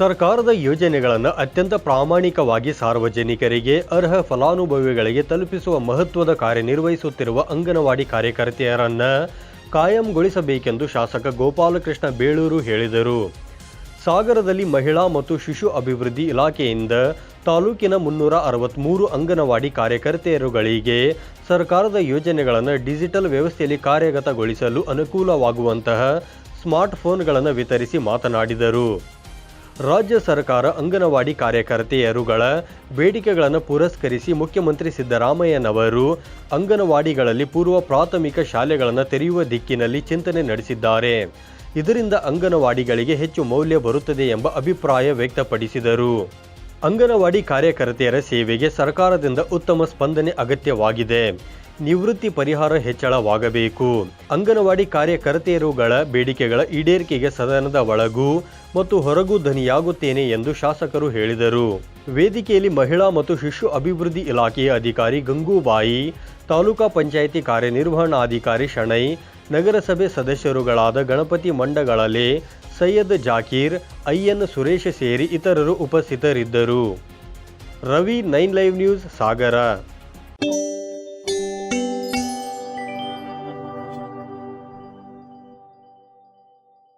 ಸರ್ಕಾರದ ಯೋಜನೆಗಳನ್ನು ಅತ್ಯಂತ ಪ್ರಾಮಾಣಿಕವಾಗಿ ಸಾರ್ವಜನಿಕರಿಗೆ ಅರ್ಹ ಫಲಾನುಭವಿಗಳಿಗೆ ತಲುಪಿಸುವ ಮಹತ್ವದ ಕಾರ್ಯನಿರ್ವಹಿಸುತ್ತಿರುವ ಅಂಗನವಾಡಿ ಕಾರ್ಯಕರ್ತೆಯರನ್ನು ಕಾಯಂಗೊಳಿಸಬೇಕೆಂದು ಶಾಸಕ ಗೋಪಾಲಕೃಷ್ಣ ಬೇಳೂರು ಹೇಳಿದರು. ಸಾಗರದಲ್ಲಿ ಮಹಿಳಾ ಮತ್ತು ಶಿಶು ಅಭಿವೃದ್ಧಿ ಇಲಾಖೆಯಿಂದ ತಾಲೂಕಿನ ಮುನ್ನೂರ ಅರವತ್ತ್ಮೂರು ಅಂಗನವಾಡಿ ಕಾರ್ಯಕರ್ತೆಯರುಗಳಿಗೆ ಸರ್ಕಾರದ ಯೋಜನೆಗಳನ್ನು ಡಿಜಿಟಲ್ ವ್ಯವಸ್ಥೆಯಲ್ಲಿ ಕಾರ್ಯಗತಗೊಳಿಸಲು ಅನುಕೂಲವಾಗುವಂತಹ ಸ್ಮಾರ್ಟ್ಫೋನ್ಗಳನ್ನು ವಿತರಿಸಿ ಮಾತನಾಡಿದರು. ರಾಜ್ಯ ಸರ್ಕಾರ ಅಂಗನವಾಡಿ ಕಾರ್ಯಕರ್ತೆಯರುಗಳ ಬೇಡಿಕೆಗಳನ್ನು ಪುರಸ್ಕರಿಸಿ ಮುಖ್ಯಮಂತ್ರಿ ಸಿದ್ದರಾಮಯ್ಯನವರು ಅಂಗನವಾಡಿಗಳಲ್ಲಿ ಪೂರ್ವ ಪ್ರಾಥಮಿಕ ಶಾಲೆಗಳನ್ನು ತೆರೆಯುವ ದಿಕ್ಕಿನಲ್ಲಿ ಚಿಂತನೆ ನಡೆಸಿದ್ದಾರೆ. ಇದರಿಂದ ಅಂಗನವಾಡಿಗಳಿಗೆ ಹೆಚ್ಚು ಮೌಲ್ಯ ಬರುತ್ತದೆ ಎಂಬ ಅಭಿಪ್ರಾಯ ವ್ಯಕ್ತಪಡಿಸಿದರು. ಅಂಗನವಾಡಿ ಕಾರ್ಯಕರ್ತೆಯರ ಸೇವೆಗೆ ಸರ್ಕಾರದಿಂದ ಉತ್ತಮ ಸ್ಪಂದನೆ ಅಗತ್ಯವಾಗಿದೆ. ನಿವೃತ್ತಿ ಪರಿಹಾರ ಹೆಚ್ಚಳವಾಗಬೇಕು. ಅಂಗನವಾಡಿ ಕಾರ್ಯಕರ್ತೆಯರುಗಳ ಬೇಡಿಕೆಗಳ ಈಡೇರಿಕೆಗೆ ಸದನದ ಒಳಗೂ ಮತ್ತು ಹೊರಗೂ ಧ್ವನಿಯಾಗುತ್ತೇನೆ ಎಂದು ಶಾಸಕರು ಹೇಳಿದರು. ವೇದಿಕೆಯಲ್ಲಿ ಮಹಿಳಾ ಮತ್ತು ಶಿಶು ಅಭಿವೃದ್ಧಿ ಇಲಾಖೆಯ ಅಧಿಕಾರಿ ಗಂಗೂಬಾಯಿ, ತಾಲೂಕಾ ಪಂಚಾಯಿತಿ ಕಾರ್ಯನಿರ್ವಹಣಾಧಿಕಾರಿ ಶಣೈ, ನಗರಸಭೆ ಸದಸ್ಯರುಗಳಾದ ಗಣಪತಿ ಮಂಡಗಳಲೆ, ಸೈಯದ್ ಜಾಕೀರ್, ಐಎನ್ ಸುರೇಶ್ ಸೇರಿ ಇತರರು ಉಪಸ್ಥಿತರಿದ್ದರು. Ravi nine live news, Sagara.